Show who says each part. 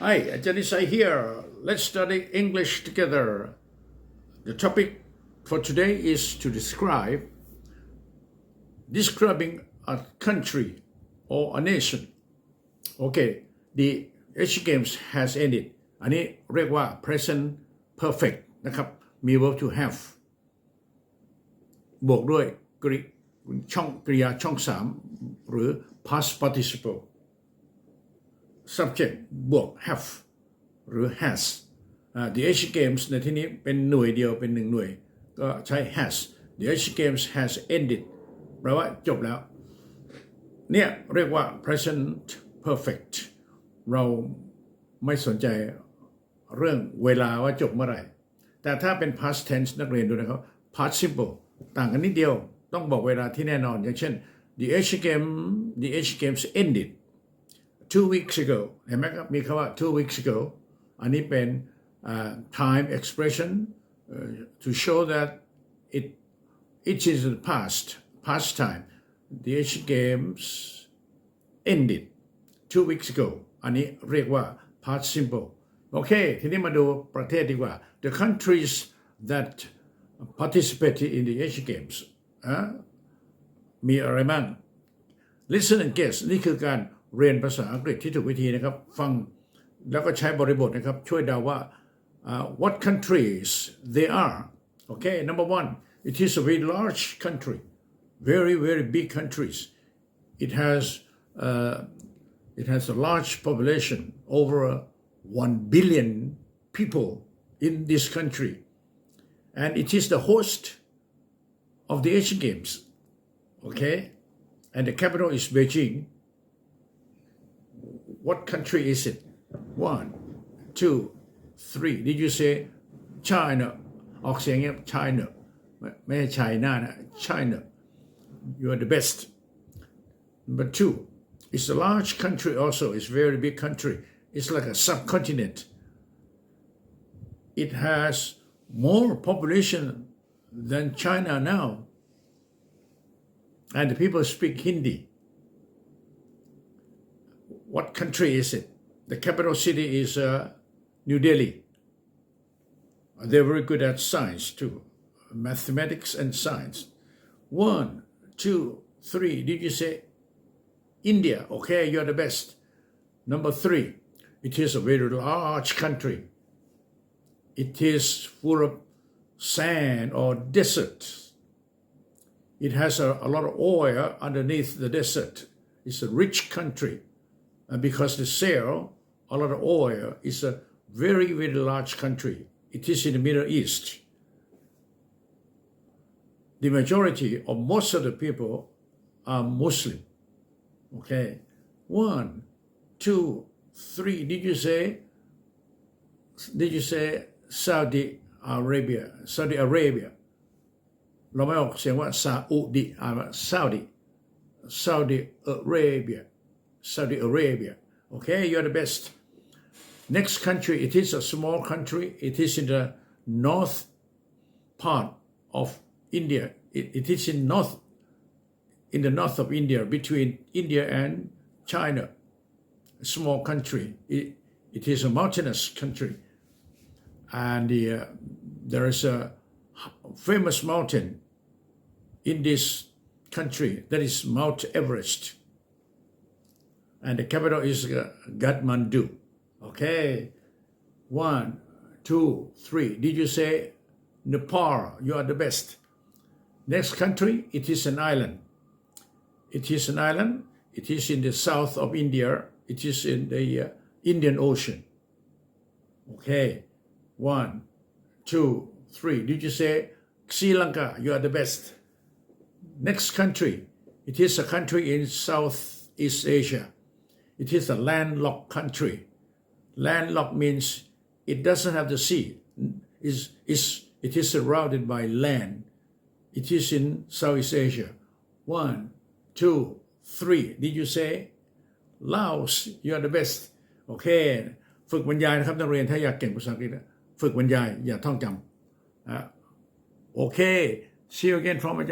Speaker 1: Hi, Janisai here. Let's study English together. The topic for today is to describe describing a country or a nation. Okay, the Asian Games has ended. อันนี้เรียกว่า present perfect นะครับ มี verb to have บวกด้วยกริช่องกริยาช่องสามหรือ past participle subject บวก have หรือ has the Asian Games ในที่นี้เป็นหน่วยเดียวเป็นหนึ่งหน่วย ก็ใช้ has the Asian Games has ended แปลว่าจบแล้ว เนี่ยเรียกว่า present perfect เราไม่สนใจเรื่องเวลาว่าจบเมื่อไหร่ แต่ถ้าเป็น past tense นักเรียนดูนะครับ past simple ต่างกันนิดเดียว ต้องบอกเวลาที่แน่นอน อย่างเช่น the Asian Game the Asian Games ended two weeks ago เห็นไหมครับ มีคำว่า two weeks ago อันนี้เป็น uh, time expression uh, to show that it it is the past past time the Asian Games ended two weeks ago อันนี้เรียกว่า past simple โอเค ทีนี้มาดูประเทศดีกว่า the countries that participated in the Asian Games อ่ะมีอะไรบ้าง listen and guess นี่คือการ เรียนภาษาอังกฤษที่ถูกวิธีนะครับ ฟังแล้วก็ใช้บริบทนะครับ ช่วยเดาว่า uh, what countries they are okay number one it is a very large country very very big countries it has uh, it has a large population over uh, 1 billion people in this country and it is the host of the Asian Games okay and the capital is Beijing what country is it? One, two, three. Did you say China? ออกเสียงเงี้ย China ไม่ไม่ใช่ China นะ China you are the best number two it's a large country also it's a very big country it's like a subcontinent it has more population than China now and the people speak Hindi what country is it? The capital city is uh, New Delhi. They're very good at science too, mathematics and science. One, two, three. Did you say India? Okay, you're the best. Number three, it is a very large country. It is full of sand or desert. It has a, a lot of oil underneath the desert. It's a rich country And because the sale, a lot of oil, is a very, very large country. It is in the Middle East. The majority or most of the people are Muslim. Okay. One, two, three. Did you say? Did you say Saudi Arabia? Saudi Arabia. เราไม่ออกเสียงว่าซาอุดิอ่านว่า Saudi Saudi Arabia Saudi Arabia. Okay, you're the best. Next country, it is a small country. It is in the north part of India. It, it is in north, in the north of India, between India and China. A small country. It, it is a mountainous country, and the, uh, there is a famous mountain in this country that is Mount Everest and the capital is uh, Kathmandu. Okay, one, two, three. Did you say Nepal? You are the best. Next country, it is an island. It is an island. It is in the south of India. It is in the uh, Indian Ocean. Okay, one, two, three. Did you say Sri Lanka? You are the best. Next country, it is a country in Southeast Asia. It is a landlocked country. Landlocked means it doesn't have the sea. Is is it is surrounded by land. It is in Southeast Asia. One, two, three. Did you say Laos? You are the best. โอเค ฝึกบรรยายนะครับนักเรียนถ้าอยากเก่งภาษาอังกฤษนะฝึกบรรยายอย่าท่องจำอ่ะโอเค see you again from อา